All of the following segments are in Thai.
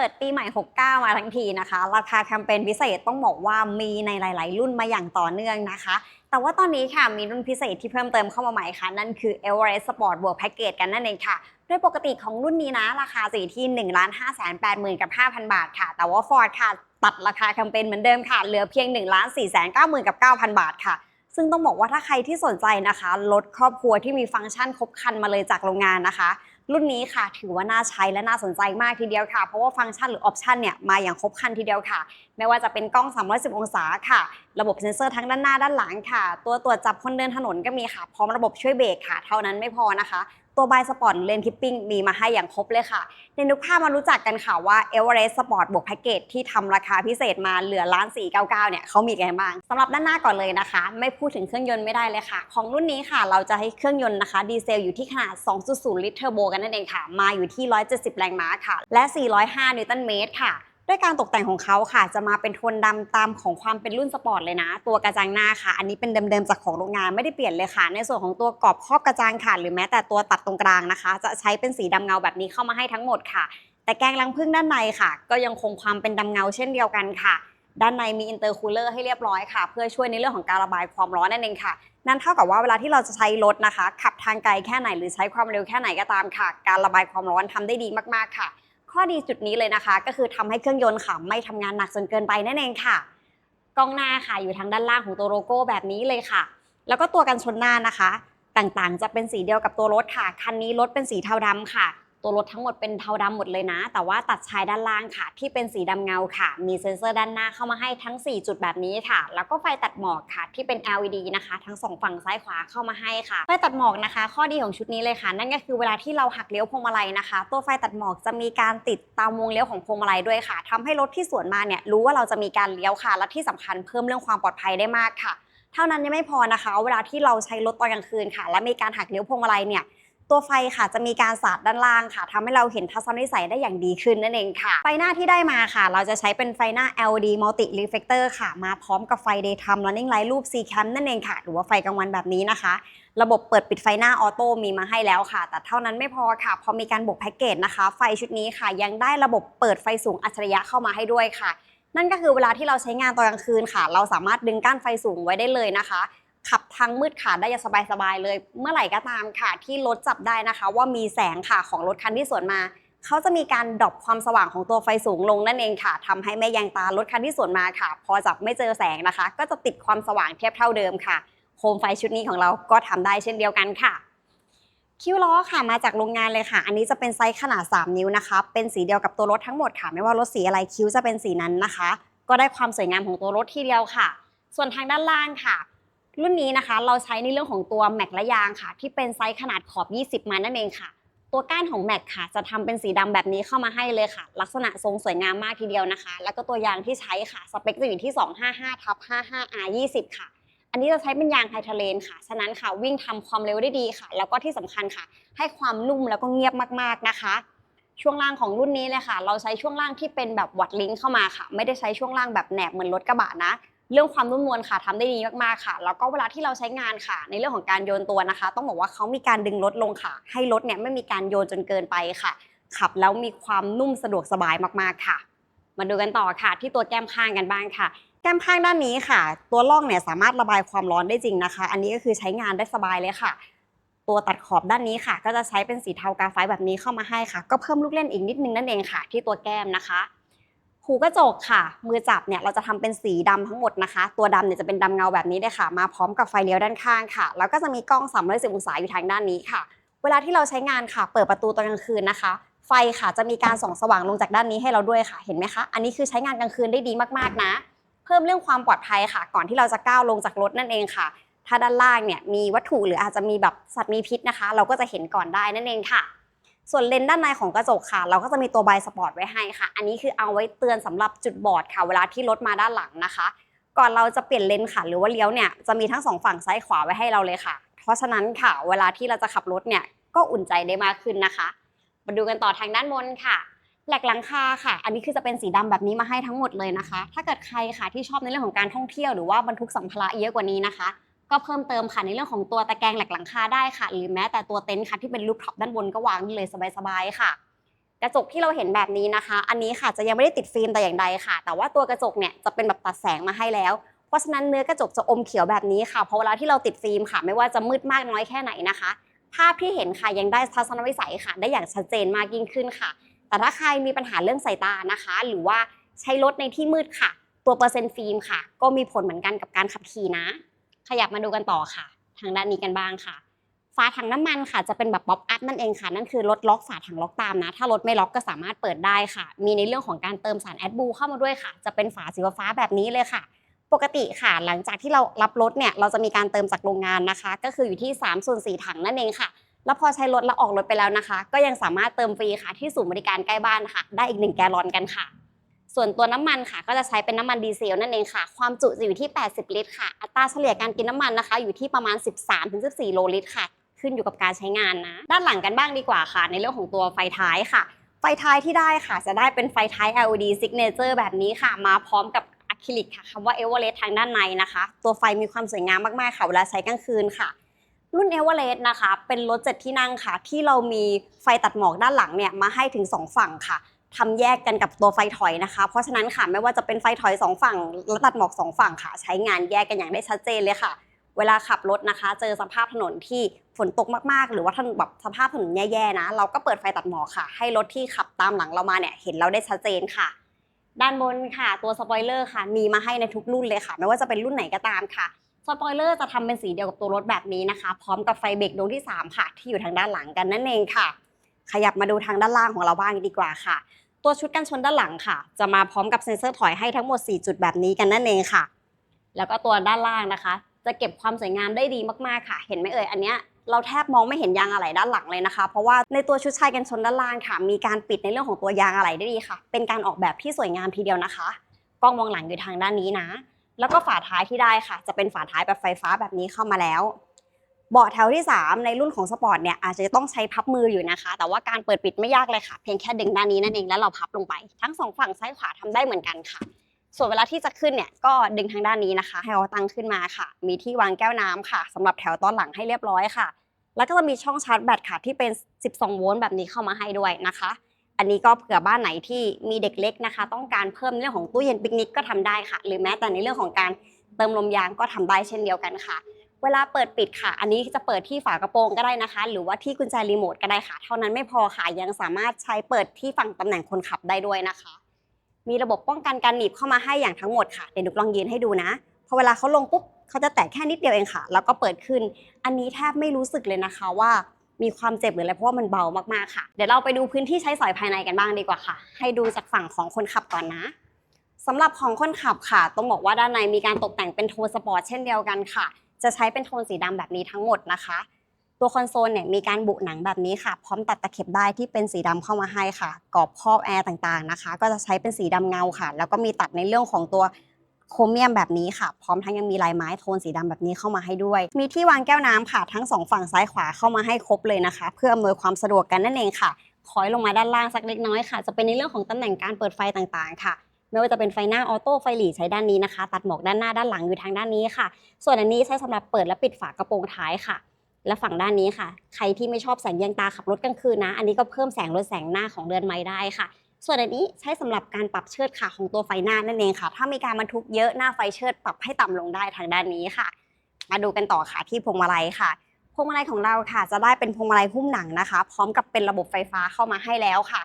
ปิดปีใหม่ 69 มาทั้งทีนะคะ ราคาแคมเปญพิเศษต้องบอกว่ามีในหลาย ๆ รุ่นมาอย่างต่อเนื่องนะคะ แต่ว่าตอนนี้ค่ะมีรุ่นพิเศษที่เพิ่มเติมเข้ามาใหม่ค่ะ นั่นคือ Everest Sport บวกแพ็กเกจกันนั่นเองค่ะโดยปกติของรุ่นนี้นะ ราคาสีที่ 1 5 8 0 0 0 กับ 5,000 บาทค่ะ แต่ว่า Ford ค่ะ ตัดราคาแคมเปญเหมือนเดิมค่ะ เหลือเพียง 1 4 9 0 0 0กับ 9,000 บาทค่ะ ซึ่งต้องบอกว่าถ้าใครที่สนใจนะคะรถครอบครัวที่มีฟังก์ชันครบครันมาเลยจากโรงงานนะคะ รุ่นนี้ค่ะ ถือว่าน่าใช้และน่าสนใจมากทีเดียวค่ะ เพราะว่าฟังก์ชันหรือออปชันเนี่ยมาอย่างครบครันทีเดียวค่ะ ไม่ว่าจะเป็นกล้อง 310 องศาค่ะ ระบบเซ็นเซอร์ทั้งด้านหน้าด้านหลังค่ะ ตัวตรวจจับคนเดินถนนก็มีค่ะ พร้อมระบบช่วยเบรกค่ะ เท่านั้นไม่พอนะคะ ตัวบายสปอร์ตเลนทิปปิ้งมีมาให้อย่างครบเลยค่ะ ในนุกภาพมารู้จักกันค่ะว่า Everest Sport บวกแพ็กเกจที่ทำราคาพิเศษมาเหลือล้าน499เนี่ยเขามีกันบ้างสำหรับด้านหน้าก่อนเลยนะคะ ไม่พูดถึงเครื่องยนต์ไม่ได้เลยค่ะ ของรุ่นนี้ค่ะเราจะให้เครื่องยนต์นะคะ ดีเซลอยู่ที่ขนาด 2.0 ลิตรเทอร์โบกันนั่นเองค่ะ มาอยู่ที่ 170 แรงม้าค่ะ และ 405 นิวตันเมตรค่ะ ด้วยการตกแต่งของเขาค่ะ จะมาเป็นโทนดำตามของความเป็นรุ่นสปอร์ตเลยนะ ตัวกระจังหน้าค่ะ อันนี้เป็นเดิมๆจากของโรงงานไม่ได้เปลี่ยนเลยค่ะ ในส่วนของตัวกรอบครอบกระจังค่ะ หรือแม้แต่ตัวตัดตรงกลางนะคะ จะใช้เป็นสีดำเงาแบบนี้เข้ามาให้ทั้งหมดค่ะ แต่แกงรังพึ่งด้านในค่ะ ก็ยังคงความเป็นดำเงาเช่นเดียวกันค่ะ ด้านในมีอินเตอร์คูลเลอร์ให้เรียบร้อยค่ะ เพื่อช่วยในเรื่องของการระบายความร้อนนั่นเองค่ะ นั่นเท่ากับว่าเวลาที่เราจะใช้รถนะคะ ขับทางไกลแค่ไหนหรือใช้ความเร็วแค่ไหนก็ตามค่ะ การระบายความร้อนทำได้ดีมากๆค่ะ ข้อดีจุดนี้เลยนะคะ ก็คือทำให้เครื่องยนต์ค่ะไม่ทำงานหนักจนเกินไปนั่นเองค่ะ กล้องหน้าค่ะอยู่ทางด้านล่างของตัวโลโก้แบบนี้เลยค่ะ แล้วก็ตัวกันชนหน้านะคะ ต่างๆ จะเป็นสีเดียวกับตัวรถค่ะ คันนี้รถเป็นสีเทาดำค่ะ ตัวรถทั้งหมดเป็นเทาดำหมดเลยนะ แต่ว่าตัดชายด้านล่างค่ะ ที่เป็นสีดำเงาค่ะ มีเซ็นเซอร์ด้านหน้าเข้ามาให้ทั้ง 4 จุดแบบนี้ค่ะ แล้วก็ไฟตัดหมอกค่ะ ที่เป็น LED นะคะ ทั้งสองฝั่งซ้ายขวาเข้ามาให้ค่ะ ไฟตัดหมอกนะคะ ข้อดีของชุดนี้เลยค่ะ นั่นก็คือเวลาที่เราหักเลี้ยวพวงมาลัยนะคะ ตัวไฟตัดหมอกจะมีการติดตามวงเลี้ยวของพวงมาลัยด้วยค่ะทำให้รถที่สวนมาเนี่ยรู้ว่าเราจะมีการเลี้ยวค่ะ และที่สำคัญเพิ่มเรื่องความปลอดภัยได้มากค่ะ เท่านั้นยังไม่พอนะคะ เวลาที่เราใช้รถตอนกลางคืนค่ะ และมีการหักเลี้ยวพวงมาลัยเนี่ย ตัวไฟค่ะจะมีการสาดด้านล่างค่ะทำให้เราเห็นทัศนวิสัยได้อย่างดีขึ้นนั่นเองค่ะ ไฟหน้าที่ได้มาค่ะ เราจะใช้เป็นไฟหน้า LED Multi Reflector ค่ะ มาพร้อมกับไฟ Daytime Running Light รูป C Cam นั่นเองค่ะ หรือว่าไฟกลางวันแบบนี้นะคะ ระบบเปิดปิดไฟหน้าออโต้มีมาให้แล้วค่ะ แต่เท่านั้นไม่พอค่ะ พอมีการบวกแพ็กเกจนะคะ ไฟชุดนี้ค่ะ ยังได้ระบบเปิดไฟสูงอัจฉริยะเข้ามาให้ด้วยค่ะ นั่นก็คือเวลาที่เราใช้งานตอนกลางคืนค่ะ เราสามารถดึงก้านไฟสูงไว้ได้เลยนะคะ ขับทางมืดขาดได้อย่างสบายๆเลย เมื่อไหร่ก็ตามค่ะ ที่รถจับได้นะคะ ว่ามีแสงค่ะของรถคันที่สวนมาเขาจะมีการดรอปความสว่างของตัวไฟสูงลงนั่นเองค่ะทำให้ไม่แยงตารถคันที่สวนมาค่ะ พอจับไม่เจอแสงนะคะ ก็จะติดความสว่างเทียบเท่าเดิมค่ะ โคมไฟชุดนี้ของเราก็ทำได้เช่นเดียวกันค่ะ คิ้วล้อค่ะมาจากโรงงานเลยค่ะ อันนี้จะเป็นไซส์ขนาด 3 นิ้วนะคะ เป็นสีเดียวกับตัวรถทั้งหมดค่ะ ไม่ว่ารถสีอะไรคิ้วจะเป็นสีนั้นนะคะ ก็ได้ความสวยงามของตัวรถทีเดียวค่ะ ส่วนทางด้านล่างค่ะ รุ่นนี้นะคะเราใช้ในเรื่องของตัวแม็กและยางค่ะ ที่เป็นไซส์ขนาดขอบ 20 มานั่นเองค่ะ ตัวก้านของแม็กค่ะ จะทำเป็นสีดำแบบนี้เข้ามาให้เลยค่ะ ลักษณะทรงสวยงามมากทีเดียวนะคะ แล้วก็ตัวยางที่ใช้ค่ะสเปคจะอยู่ที่255ทับ 55 R 20 ค่ะ อันนี้จะใช้เป็นยางไฮเทเลนค่ะ ฉะนั้นค่ะวิ่งทำความเร็วได้ดีค่ะ แล้วก็ที่สำคัญค่ะ ให้ความนุ่มแล้วก็เงียบมากๆนะคะช่วงล่างของรุ่นนี้เลยค่ะ เราใช้ช่วงล่างที่เป็นแบบวัดลิงก์เข้ามาค่ะ ไม่ได้ใช้ช่วงล่างแบบแหนบเหมือนรถกระบะนะ เรื่องความนุ่มนวลค่ะทำได้ดีมากๆค่ะ แล้วก็เวลาที่เราใช้งานค่ะ ในเรื่องของการโยนตัวนะคะ ต้องบอกว่าเขามีการดึงรถลงค่ะ ให้รถเนี่ยไม่มีการโยนจนเกินไปค่ะ ขับแล้วมีความนุ่มสะดวกสบายมากๆค่ะ มาดูกันต่อค่ะ ที่ตัวแก้มข้างกันบ้างค่ะ แก้มข้างด้านนี้ค่ะ ตัวล่องเนี่ยสามารถระบายความร้อนได้จริงนะคะ อันนี้ก็คือใช้งานได้สบายเลยค่ะ ตัวตัดขอบด้านนี้ค่ะ ก็จะใช้เป็นสีเทากาไฟแบบนี้เข้ามาให้ค่ะ ก็เพิ่มลูกเล่นอีกนิดนึงนั่นเองค่ะ ที่ตัวแก้มนะคะ หูกระจกค่ะ มือจับเนี่ยเราจะทำเป็นสีดำทั้งหมดนะคะ ตัวดำเนี่ยจะเป็นดำเงาแบบนี้เลยค่ะ มาพร้อมกับไฟเลี้ยวด้านข้างค่ะ แล้วก็จะมีกล้อง 360 องศาอยู่ทางด้านนี้ค่ะ เวลาที่เราใช้งานค่ะ เปิดประตูตอนกลางคืนนะคะ ไฟค่ะจะมีการส่องสว่างลงจากด้านนี้ให้เราด้วยค่ะ เห็นไหมคะ อันนี้คือใช้งานกลางคืนได้ดีมากๆนะ เพิ่มเรื่องความปลอดภัยค่ะ ก่อนที่เราจะก้าวลงจากรถนั่นเองค่ะ ถ้าด้านล่างเนี่ยมีวัตถุหรืออาจจะมีแบบสัตว์มีพิษนะคะ เราก็จะเห็นก่อนได้นั่นเองค่ะ ส่วนเลนส์ด้านในของกระจกค่ะ เราก็จะมีตัวไบสปอร์ตไว้ให้ค่ะ อันนี้คือเอาไว้เตือนสำหรับจุดบอดค่ะเวลาที่รถมาด้านหลังนะคะ ก่อนเราจะเปลี่ยนเลนค่ะ หรือว่าเลี้ยวเนี่ยจะมีทั้งสองฝั่งซ้ายขวาไว้ให้เราเลยค่ะ เพราะฉะนั้นค่ะ เวลาที่เราจะขับรถเนี่ยก็อุ่นใจได้มากขึ้นนะคะ มาดูกันต่อทางด้านบนค่ะแหลกหลังคาค่ะ อันนี้คือจะเป็นสีดำแบบนี้มาให้ทั้งหมดเลยนะคะ ถ้าเกิดใครค่ะที่ชอบในเรื่องของการท่องเที่ยวหรือว่าบรรทุกสัมภาระเยอะกว่านี้นะคะ ก็เพิ่มเติมค่ะในเรื่องของตัวตะแกรงแหลกหลังคาได้ค่ะ หรือแม้แต่ตัวเต็นท์ค่ะที่เป็นรูปท็อปด้านบนก็วางได้เลยสบายๆค่ะกระจกที่เราเห็นแบบนี้นะคะ อันนี้ค่ะจะยังไม่ได้ติดฟิล์มแต่อย่างใดค่ะ แต่ว่าตัวกระจกเนี่ยจะเป็นแบบตัดแสงมาให้แล้ว เพราะฉะนั้นเนื้อกระจกจะอมเขียวแบบนี้ค่ะเพราะเวลาที่เราติดฟิล์มค่ะ ไม่ว่าจะมืดมากน้อยแค่ไหนนะคะ ภาพที่เห็นค่ะยังได้ทัศนวิสัยค่ะ ได้อย่างชัดเจนมากยิ่งขึ้นค่ะ แต่ถ้าใครมีปัญหาเรื่องสายตานะคะ หรือว่าใช้รถในที่มืดค่ะ ตัวเปอร์เซ็นต์ฟิล์มค่ะ ก็มีผลเหมือนกันกับการขับขี่นะ ขยับมาดูกันต่อค่ะ ทางด้านนี้กันบ้างค่ะ ฝาถังน้ำมันค่ะ จะเป็นแบบป๊อปอัพนั่นเองค่ะ นั่นคือรถล็อกฝาถังล็อกตามนะ ถ้ารถไม่ล็อกก็สามารถเปิดได้ค่ะ มีในเรื่องของการเติมสารแอดบูเข้ามาด้วยค่ะ จะเป็นฝาสีฟ้าแบบนี้เลยค่ะ ปกติค่ะ หลังจากที่เรารับรถเนี่ย เราจะมีการเติมจากโรงงานนะคะ ก็คืออยู่ที่3ส่วน4ถังนั่นเองค่ะ แล้วพอใช้รถแล้วออกรถไปแล้วนะคะ ก็ยังสามารถเติมฟรีค่ะที่ศูนย์บริการใกล้บ้านค่ะ ได้อีก1แกลลอนกันค่ะ ส่วนตัวน้ำมันค่ะ ก็จะใช้เป็นน้ำมันดีเซลนั่นเองค่ะ ความจุจะอยู่ที่ 80 ลิตรค่ะ อัตราเฉลี่ยการกินน้ำมันนะคะ อยู่ที่ประมาณ 13-14 โลลิตรค่ะ ขึ้นอยู่กับการใช้งานนะ ด้านหลังกันบ้างดีกว่าค่ะ ในเรื่องของตัวไฟท้ายค่ะ ไฟท้ายที่ได้ค่ะ จะได้เป็นไฟท้าย LED signature แบบนี้ค่ะ มาพร้อมกับอะคริลิกค่ะคำว่า e v e r e s t ทางด้านในนะคะ ตัวไฟมีความสวยงามมากๆค่ะ เวลาใช้กลางคืนค่ะรุ่น e v e r e s t นะคะ เป็นรถเจ็ดที่นั่งค่ะ ที่เรามีไฟตัดหมอกด้านหลังเนี่ย มาให้ถึง 2 ฝั่งค่ะ ทำแยกกันกับตัวไฟถอยนะคะ เพราะฉะนั้นค่ะไม่ว่าจะเป็นไฟถอย 2 ฝั่งและตัดหมอก2 ฝั่งค่ะ ใช้งานแยกกันอย่างได้ชัดเจนเลยค่ะ เวลาขับรถนะคะ เจอสภาพถนนที่ฝนตกมากๆ หรือว่าถนนแบบสภาพถนนแย่ๆนะ เราก็เปิดไฟตัดหมอกค่ะ ให้รถที่ขับตามหลังเรามาเนี่ยเห็นเราได้ชัดเจนค่ะ ด้านบนค่ะ ตัวสปอยเลอร์ค่ะ มีมาให้ในทุกรุ่นเลยค่ะ ไม่ว่าจะเป็นรุ่นไหนก็ตามค่ะสปอยเลอร์จะทำเป็นสีเดียวกับตัวรถแบบนี้นะคะ พร้อมกับไฟเบรกดวงที่ 3 ค่ะ ที่อยู่ทางด้านหลังกันนั่นเองค่ะ ขยับมาดูทางด้านล่างของเราบ้างดีกว่าค่ะ ตัวชุดกันชนด้านหลังค่ะ จะมาพร้อมกับเซ็นเซอร์ถอยให้ทั้งหมด 4 จุดแบบนี้กันนั่นเองค่ะ แล้วก็ตัวด้านล่างนะคะ จะเก็บความสวยงามได้ดีมากๆค่ะ เห็นไหมเอ่ยอันเนี้ยเราแทบมองไม่เห็นยางอะไหล่ด้านหลังเลยนะคะ เพราะว่าในตัวชุดชายกันชนด้านล่างค่ะ มีการปิดในเรื่องของตัวยางอะไหล่ได้ดีค่ะ เป็นการออกแบบที่สวยงามทีเดียวนะคะ กล้องมองหลังอยู่ทางด้านนี้นะ แล้วก็ฝาท้ายที่ได้ค่ะ จะเป็นฝาท้ายแบบไฟฟ้าแบบนี้เข้ามาแล้ว เบาะแถวที่ 3 ในรุ่นของสปอร์ตเนี่ยอาจจะต้องใช้พับมืออยู่นะคะ แต่ว่าการเปิดปิดไม่ยากเลยค่ะ เพียงแค่ดึงด้านนี้นั่นเองแล้วเราพับลงไป ทั้งสองฝั่งซ้ายขวาทำได้เหมือนกันค่ะ ส่วนเวลาที่จะขึ้นเนี่ยก็ดึงทางด้านนี้นะคะ ให้เราตั้งขึ้นมาค่ะ มีที่วางแก้วน้ำค่ะสำหรับแถวตอนหลังให้เรียบร้อยค่ะ แล้วก็จะมีช่องชาร์จแบตค่ะที่เป็น 12 โวลต์แบบนี้เข้ามาให้ด้วยนะคะ อันนี้ก็เผื่อบ้านไหนที่มีเด็กเล็กนะคะ ต้องการเพิ่มเรื่องของตู้เย็นปิกนิกก็ทำได้ค่ะ หรือแม้แต่ในเรื่องของการเติมลมยางก็ทำได้เช่นเดียวกันค่ะ เวลาเปิดปิดค่ะ อันนี้จะเปิดที่ฝากระโปรงก็ได้นะคะ หรือว่าที่กุญแจรีโมทก็ได้ค่ะ เท่านั้นไม่พอค่ะ ยังสามารถใช้เปิดที่ฝั่งตำแหน่งคนขับได้ด้วยนะคะ มีระบบป้องกันการหนีบเข้ามาให้อย่างทั้งหมดค่ะ เดี๋ยวนุกลองยืนให้ดูนะ พอเวลาเขาลงปุ๊บเขาจะแตะแค่นิดเดียวเองค่ะ แล้วก็เปิดขึ้น อันนี้แทบไม่รู้สึกเลยนะคะว่ามีความเจ็บหรืออะไรเพราะว่ามันเบามากๆค่ะ เดี๋ยวเราไปดูพื้นที่ใช้สอยภายในกันบ้างดีกว่าค่ะ ให้ดูจากฝั่งของคนขับก่อนนะสำหรับของคนขับค่ะ ต้องบอกว่าด้านในมีการตกแต่งเป็นโทสปอร์ตเช่นเดียวกันค่ะ จะใช้เป็นโทนสีดำแบบนี้ทั้งหมดนะคะ ตัวคอนโซลเนี่ยมีการบุหนังแบบนี้ค่ะ พร้อมตัดตะเข็บได้ที่เป็นสีดำเข้ามาให้ค่ะกรอบครอบแอร์ต่างๆนะคะ ก็จะใช้เป็นสีดำเงาค่ะ แล้วก็มีตัดในเรื่องของตัวโครเมียมแบบนี้ค่ะ พร้อมทั้งยังมีลายไม้โทนสีดำแบบนี้เข้ามาให้ด้วย มีที่วางแก้วน้ำค่ะทั้งสองฝั่งซ้ายขวาเข้ามาให้ครบเลยนะคะ เพื่ออำนวยความสะดวกกันนั่นเองค่ะคอยลงมาด้านล่างสักเล็กน้อยค่ะ จะเป็นในเรื่องของตำแหน่งการเปิดไฟต่างๆค่ะ ไม่ว่าจะเป็นไฟหน้าออโต้ไฟหลีใช้ด้านนี้นะคะ ตัดหมอกด้านหน้าด้านหลังอยู่ทางด้านนี้ค่ะ ส่วนอันนี้ใช้สำหรับเปิดและปิดฝากระโปรงท้ายค่ะ และฝั่งด้านนี้ค่ะ ใครที่ไม่ชอบแสงแยงตาขับรถกลางคืนนะ อันนี้ก็เพิ่มแสงลดแสงหน้าของเรือนไม้ได้ค่ะ ส่วนอันนี้ใช้สำหรับการปรับเชิดขาของตัวไฟหน้านั่นเองค่ะ ถ้ามีการบรรทุกเยอะหน้าไฟเชิดปรับให้ต่ำลงได้ทางด้านนี้ค่ะ มาดูกันต่อค่ะที่พวงมาลัยค่ะพวงมาลัยของเราค่ะ จะได้เป็นพวงมาลัยหุ้มหนังนะคะ พร้อมกับเป็นระบบไฟฟ้าเข้ามาให้แล้วค่ะ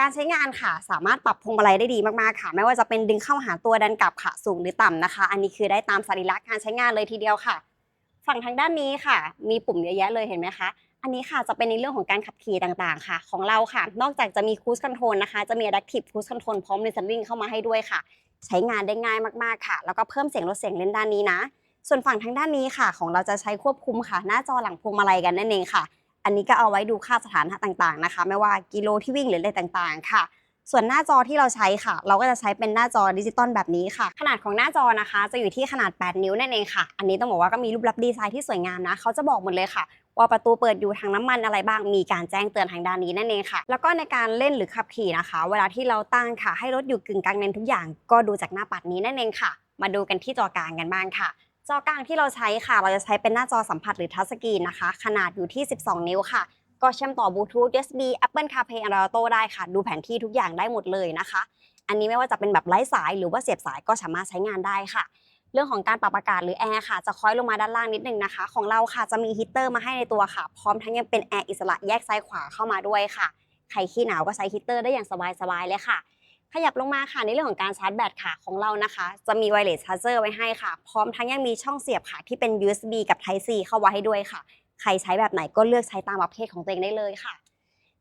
การใช้งานค่ะ สามารถปรับพวงมาลัยได้ดีมากๆค่ะ ไม่ว่าจะเป็นดึงเข้าหาตัวดันกลับค่ะสูงหรือต่ำนะคะ อันนี้คือได้ตามสรีระการใช้งานเลยทีเดียวค่ะ ฝั่งทางด้านนี้ค่ะ มีปุ่มเยอะแยะเลยเห็นไหมคะอันนี้ค่ะจะเป็นในเรื่องของการขับขี่ต่างๆ ค่ะ ของเราค่ะ นอกจากจะมี Cruise Control นะคะ จะมี Adaptive Cruise Control พร้อม Listening เข้ามาให้ด้วยค่ะ ใช้งานได้ง่ายมากๆค่ะ แล้วก็เพิ่มเสียงลดเสียงเล่นด้านนี้นะ ส่วนฝั่งทางด้านนี้ค่ะ ของเราจะใช้ควบคุมค่ะ หน้าจอหลังพวงมาลัยกันนั่นเองค่ะ อันนี้ก็เอาไว้ดูค่าสถานะต่างๆนะคะ ไม่ว่ากิโลที่วิ่งหรืออะไรต่างๆ ค่ะ ส่วนหน้าจอที่เราใช้ค่ะ เราก็จะใช้เป็นหน้าจอดิจิตอลแบบนี้ค่ะ ขนาดของหน้าจอนะคะ จะอยู่ที่ขนาด 8 นิ้วนั่นเองค่ะ อันนี้ต้องบอกว่าก็มีรูปลักษณ์ดีไซน์ที่สวยงามนะ เขาจะบอกหมดเลยค่ะว่าประตูเปิดอยู่ทางน้ำมันอะไรบ้าง มีการแจ้งเตือนทางด้านนี้นั่นเองค่ะ แล้วก็ในการเล่นหรือขับขี่นะคะ เวลาที่เราตั้งค่ะ ให้รถอยู่กึ่งกลางเลนทุกอย่าง ก็ดูจากหน้าปัดนี้นั่นเองค่ะ มาดูกันที่จอกลางกันบ้างค่ะ จอกลางที่เราใช้ค่ะ เราจะใช้เป็นหน้าจอสัมผัสหรือทัชสกรีนนะคะ ขนาดอยู่ที่ 12 นิ้วค่ะ ก็เชื่อมต่อบลูทูธ USB Apple CarPlay Android Auto ได้ค่ะ ดูแผนที่ทุกอย่างได้หมดเลยนะคะ อันนี้ไม่ว่าจะเป็นแบบไร้สายหรือว่าเสียบสายก็สามารถใช้งานได้ค่ะ เรื่องของการปรับอากาศหรือแอร์ค่ะ จะคอยลงมาด้านล่างนิดนึงนะคะ ของเราค่ะจะมีฮีเตอร์มาให้ในตัวค่ะ พร้อมทั้งยังเป็นแอร์อิสระแยกซ้ายขวาเข้ามาด้วยค่ะ ใครขี้หนาวก็ใช้ฮีเตอร์ได้อย่างสบายๆเลยค่ะ ขยับลงมาค่ะในเรื่องของการชาร์จแบตค่ะของเรานะคะ จะมีไวเลสชาร์เจอร์ไว้ให้ค่ะ พร้อมทั้งยังมีช่องเสียบค่ะ ที่เป็น USB กับ Type C เข้าไว้ให้ด้วยค่ะ ใครใช้แบบไหนก็เลือกใช้ตามประเภทของตัวเองได้เลยค่ะ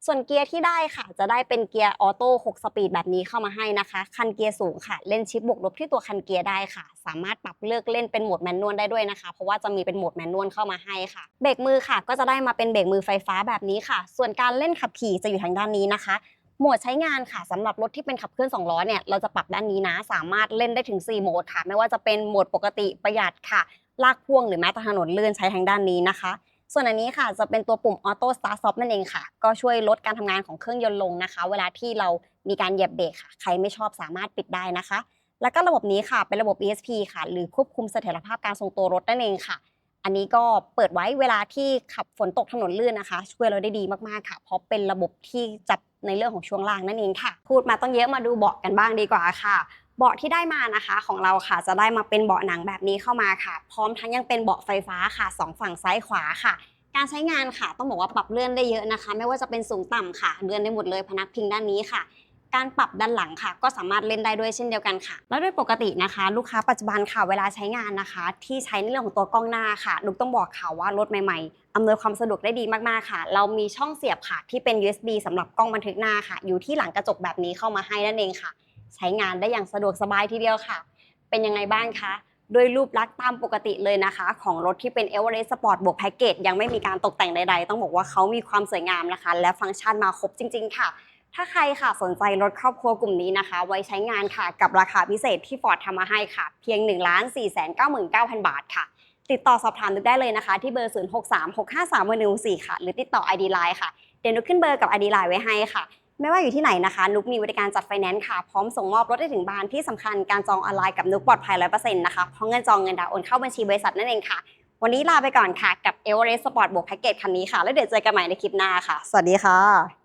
ส่วนเกียร์ที่ได้ค่ะ จะได้เป็นเกียร์ออโต้6สปีดแบบนี้เข้ามาให้นะคะ คันเกียร์สูงค่ะ เล่นชิปบวกลบที่ตัวคันเกียร์ได้ค่ะ สามารถปรับเลือกเล่นเป็นโหมดแมนนวลได้ด้วยนะคะ เพราะว่าจะมีเป็นโหมดแมนนวลเข้ามาให้ค่ะ เบรกมือค่ะ ก็จะได้มาเป็นเบรกมือไฟฟ้าแบบนี้ค่ะ ส่วนการเล่นขับขี่จะอยู่ทางด้านนี้นะคะ โหมดใช้งานค่ะสำหรับรถที่เป็นขับเคลื่อน2ล้อเนี่ยเราจะปรับด้านนี้นะ สามารถเล่นได้ถึง 4 โหมดค่ะ ไม่ว่าจะเป็นโหมดปกติประหยัดค่ะ ลากพ่วงหรือแม้แต่ถนนเลื่อนใช้ทางด้านนี้นะคะ ส่วนอันนี้ค่ะจะเป็นตัวปุ่ม Auto Start Stop นั่นเองค่ะ ก็ช่วยลดการทำงานของเครื่องยนต์ลงนะคะ เวลาที่เรามีการเหยียบเบรกค่ะ ใครไม่ชอบสามารถปิดได้นะคะ แล้วก็ระบบนี้ค่ะเป็นระบบ ESP ค่ะ หรือควบคุมเสถียรภาพการทรงตัวรถนั่นเองค่ะอันนี้ก็เปิดไว้เวลาที่ขับฝนตกถนนลื่นนะคะ ช่วยเราได้ดีมากๆค่ะ เพราะเป็นระบบที่จับ ในเรื่องของช่วงล่างนั่นเองค่ะ พูดมาต้องเยอะมาดูเบาะกันบ้างดีกว่าค่ะเบาะที่ได้มานะคะของเราค่ะจะได้มาเป็นเบาะหนังแบบนี้เข้ามาค่ะ พร้อมทั้งยังเป็นเบาะไฟฟ้าค่ะสองฝั่งซ้ายขวาค่ะ การใช้งานค่ะ ต้องบอกว่าปรับเลื่อนได้เยอะนะคะ ไม่ว่าจะเป็นสูงต่ำค่ะเลื่อนได้หมดเลยพนักพิงด้านนี้ค่ะ การปรับด้านหลังค่ะ ก็สามารถเล่นได้ด้วยเช่นเดียวกันค่ะ แล้วโดยปกตินะคะ ลูกค้าปัจจุบันค่ะเวลาใช้งานนะคะ ที่ใช้ในเรื่องของตัวกล้องหน้าค่ะนุกต้องบอกค่ะว่ารถใหม่ๆอำนวยความสะดวกได้ดีมากๆค่ะ เรามีช่องเสียบค่ะที่เป็น USB สำหรับกล้องบันทึกหน้าค่ะ อยู่ที่หลังกระจกแบบนี้เข้ามาให้นั่นเองค่ะ ใช้งานได้อย่างสะดวกสบายทีเดียวค่ะ เป็นยังไงบ้างคะโดยรูปลักษณ์ตามปกติเลยนะคะ ของรถที่เป็น Everest Sport บวกแพ็กเกจยังไม่มีการตกแต่งใดๆ ต้องบอกว่าเขามีความสวยงามนะคะ และฟังก์ชันมาครบจริง ๆ ค่ะ ถ้าใครค่ะสนใจรถครอบครัวกลุ่มนี้นะคะ ไว้ใช้งานค่ะ กับราคาพิเศษที่ Ford ทำมาให้ค่ะ เพียง 1 4 9 9 9 0 0 บาทค่ะ ติดต่อสอบถามนุกได้เลยนะคะ ที่เบอร์ 0 6 3 6 5 3 1 1 4 ค่ะ หรือติดต่อ ID Line ค่ะ เดี๋ยวนุกขึ้นเบอร์กับ ID Line ไว้ให้ค่ะ ไม่ว่าอยู่ที่ไหนนะคะ นุกมีบริการจัดไฟแนนซ์ค่ะ พร้อมส่งมอบรถได้ถึงบ้านที่สำคัญการจองออนไลน์กับนุกปลอดภัย 100%นะคะ เพราะเงินจองเงินดาวน์โอนเข้าบัญชีบริษัทนั่นเองค่ะ วันนี้ลาไปก่อนค่ะกับ Everest Sport บวกแพ็กเกจคันนี้ค่ะ แล้วเดี๋ยวเจอกันใหม่ในคลิปหน้าค่ะ สวัสดีค่ะ